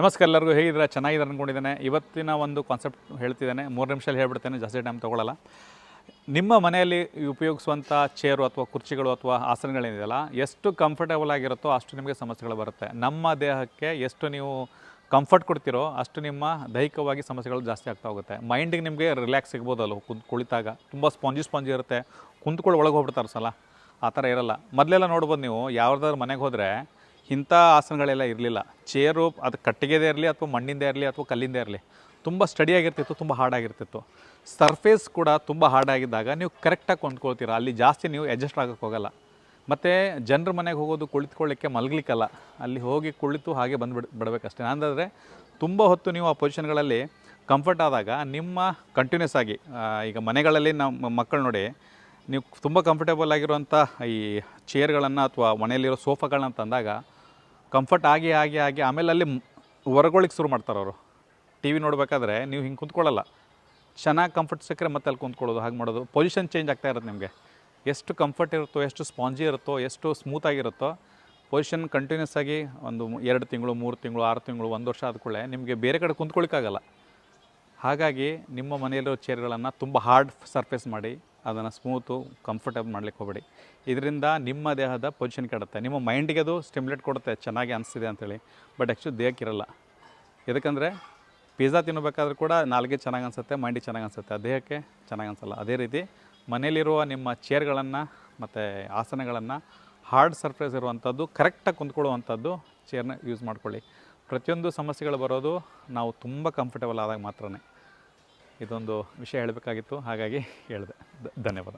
ನಮಸ್ಕಾರ ಎಲ್ಲರಿಗೂ, ಹೇಗಿದ್ದೀರಾ? ಚೆನ್ನಾಗಿದ್ದಾರೆ ಅಂದ್ಕೊಂಡಿದ್ದೇನೆ ಇವತ್ತಿನ ಒಂದು ಕಾನ್ಸೆಪ್ಟ್ ಹೇಳ್ತಿದ್ದೇನೆ. ಮೂರು ನಿಮಿಷದಲ್ಲಿ ಹೇಳ್ಬಿಡ್ತೇನೆ, ಜಾಸ್ತಿ ಟೈಮ್ ತೊಗೊಳ್ಳಲ್ಲ ನಿಮ್ಮ ಮನೆಯಲ್ಲಿ ಉಪಯೋಗಿಸುವಂಥ ಚೇರು ಅಥವಾ ಕುರ್ಚಿಗಳು ಅಥವಾ ಆಸನಗಳೇನಿದೆಯಲ್ಲ, ಎಷ್ಟು ಕಂಫರ್ಟೇಬಲ್ ಆಗಿರುತ್ತೋ ಅಷ್ಟು ನಿಮಗೆ ಸಮಸ್ಯೆಗಳು ಬರುತ್ತೆ. ನಮ್ಮ ದೇಹಕ್ಕೆ ಎಷ್ಟು ನೀವು ಕಂಫರ್ಟ್ ಕೊಡ್ತಿರೋ ಅಷ್ಟು ನಿಮ್ಮ ದೈಹಿಕವಾಗಿ ಸಮಸ್ಯೆಗಳು ಜಾಸ್ತಿ ಆಗ್ತಾ ಹೋಗುತ್ತೆ. ಮೈಂಡಿಗೆ ನಿಮಗೆ ರಿಲ್ಯಾಕ್ಸ್ ಸಿಗ್ಬೋದಲ್ಲ ಕುಂತ್ ಕುಳಿತಾಗ. ತುಂಬ ಸ್ಪಾಂಜಿ ಸ್ಪಾಂಜಿ ಇರುತ್ತೆ. ಕುಂತ್ಕೊಳ್ಳಿ, ಒಳಗೆ ಹೋಗ್ಬಿಡ್ತಾರೆ ಸಲ ಆ ಥರ ಇರಲ್ಲ. ಮೊದಲೆಲ್ಲ ನೋಡ್ಬೋದು ನೀವು, ಯಾವ್ದಾದ್ರು ಮನೆಗೆ ಹೋದರೆ ಇಂಥ ಆಸನಗಳೆಲ್ಲ ಇರಲಿಲ್ಲ. ಚೇರು ಅದು ಕಟ್ಟಿಗೆದೇ ಇರಲಿ ಅಥವಾ ಮಣ್ಣಿಂದೇ ಇರಲಿ ಅಥವಾ ಕಲ್ಲಿಂದೇ ಇರಲಿ, ತುಂಬ ಸ್ಟಡಿಯಾಗಿರ್ತಿತ್ತು ತುಂಬ ಹಾರ್ಡಾಗಿರ್ತಿತ್ತು. ಸರ್ಫೇಸ್ ಕೂಡ ತುಂಬ ಹಾರ್ಡಾಗಿದ್ದಾಗ ನೀವು ಕರೆಕ್ಟಾಗಿ ಕೊಂಡ್ಕೊಳ್ತೀರ. ಅಲ್ಲಿ ಜಾಸ್ತಿ ನೀವು ಅಡ್ಜಸ್ಟ್ ಆಗೋಕ್ಕೆ ಹೋಗಲ್ಲ. ಮತ್ತು ಜನರ ಮನೆಗೆ ಹೋಗೋದು ಕುಳಿತುಕೊಳ್ಳಿಕ್ಕೆ ಮಲಗಲಿಕ್ಕಲ್ಲ. ಅಲ್ಲಿ ಹೋಗಿ ಕುಳಿತು ಹಾಗೆ ಬಂದುಬಿಡ್, ಬಿಡಬೇಕಷ್ಟೇ. ಅಂದರೆ ತುಂಬ ಹೊತ್ತು ನೀವು ಆ ಪೊಸಿಷನ್ಗಳಲ್ಲಿ ಕಂಫರ್ಟ್ ಆದಾಗ ನಿಮ್ಮ ಕಂಟಿನ್ಯೂಸ್ ಆಗಿ ಈಗ ಮನೆಗಳಲ್ಲಿ ನಮ್ಮ ಮಕ್ಕಳು ನೋಡಿ, ನೀವು ತುಂಬ ಕಂಫರ್ಟೇಬಲ್ ಆಗಿರುವಂಥ ಈ ಚೇರ್ಗಳನ್ನು ಅಥವಾ ಮನೆಯಲ್ಲಿರೋ ಸೋಫಾಗಳನ್ನ ತಂದಾಗ ಕಂಫರ್ಟ್ ಆಗಿ ಆಗಿ ಆಗಿ ಆಮೇಲೆ ಅಲ್ಲಿ ಹೊರಗೊಳಿಗೆ ಶುರು ಮಾಡ್ತಾರೆ ಅವರು. ಟಿ ವಿ ನೋಡಬೇಕಾದ್ರೆ ನೀವು ಹಿಂಗೆ ಕುಂತ್ಕೊಳ್ಳಲ್ಲ. ಚೆನ್ನಾಗಿ ಕಂಫರ್ಟ್ ಸಿಕ್ಕರೆ ಮತ್ತೆ ಅಲ್ಲಿ ಕುಂತ್ಕೊಳ್ಳೋದು, ಹಾಗೆ ಮಾಡೋದು. ಪೊಸಿಷನ್ ಚೇಂಜ್ ಆಗ್ತಾ ಇರುತ್ತೆ ನಿಮಗೆ. ಎಷ್ಟು ಕಂಫರ್ಟ್ ಇರುತ್ತೋ, ಎಷ್ಟು ಸ್ಪಾಂಜಿ ಇರುತ್ತೋ, ಎಷ್ಟು ಸ್ಮೂತಾಗಿರುತ್ತೋ ಪೊಸಿಷನ್ ಕಂಟಿನ್ಯೂಸ್ ಆಗಿ ಒಂದು ಎರಡು ತಿಂಗಳು, ಮೂರು ತಿಂಗಳು, ಆರು ತಿಂಗಳು, ಒಂದು ವರ್ಷ ಆದ್ಕೊಳ್ಳೆ ನಿಮಗೆ ಬೇರೆ ಕಡೆ ಕುಂತ್ಕೊಳ್ಳಿಕ್ಕಾಗಲ್ಲ ಹಾಗಾಗಿ ನಿಮ್ಮ ಮನೆಯಲ್ಲಿರೋ ಚೇರ್ಗಳನ್ನು ತುಂಬ ಹಾರ್ಡ್ ಸರ್ಫೇಸ್ ಮಾಡಿ ಅದನ್ನು ಸ್ಮೂತು ಕಂಫರ್ಟಬಲ್ ಮಾಡ್ಲಿಕ್ಕೆ ಹೋಗಬೇಡಿ. ಇದರಿಂದ ನಿಮ್ಮ ದೇಹದ ಪೊಸಿಷನ್ ಕೆಡುತ್ತೆ. ನಿಮ್ಮ ಮೈಂಡಿಗೆ ಅದು ಸ್ಟಿಮ್ಯುಲೇಟ್ ಕೊಡುತ್ತೆ. ಚೆನ್ನಾಗಿ ಅನಿಸ್ತಿದೆ ಅಂತೇಳಿ. ಬಟ್ ಆ್ಯಕ್ಚುಲಿ ದೇಹಕ್ಕಿರಲ್ಲ. ಯಾಕಂದರೆ ಪಿಜ್ಜಾ ತಿನ್ನಬೇಕಾದ್ರೂ ಕೂಡ ನಾಲ್ಗೆ ಚೆನ್ನಾಗಿ ಅನಿಸುತ್ತೆ ಮೈಂಡಿಗೆ ಚೆನ್ನಾಗಿ ಅನಿಸುತ್ತೆ. ದೇಹಕ್ಕೆ ಚೆನ್ನಾಗಿ ಅನಿಸಲ್ಲ. ಅದೇ ರೀತಿ ಮನೆಯಲ್ಲಿರುವ ನಿಮ್ಮ ಚೇರ್ಗಳನ್ನು ಮತ್ತು ಆಸನಗಳನ್ನು ಹಾರ್ಡ್ ಸರ್ಫೇಸ್ ಇರುವಂಥದ್ದು ಕರೆಕ್ಟಾಗಿ ಕುಂತ್ಕೊಳ್ಳುವಂಥದ್ದು ಚೇರ್ನ ಯೂಸ್ ಮಾಡ್ಕೊಳ್ಳಿ. ಪ್ರತಿಯೊಂದು ಸಮಸ್ಯೆಗಳು ಬರೋದು ನಾವು ತುಂಬ ಕಂಫರ್ಟಬಲ್ ಆದಾಗ ಮಾತ್ರನೇ. ಇದೊಂದು ವಿಷಯ ಹೇಳಬೇಕಾಗಿತ್ತು ಹಾಗಾಗಿ ಹೇಳಿದೆ. ಧನ್ಯವಾದ.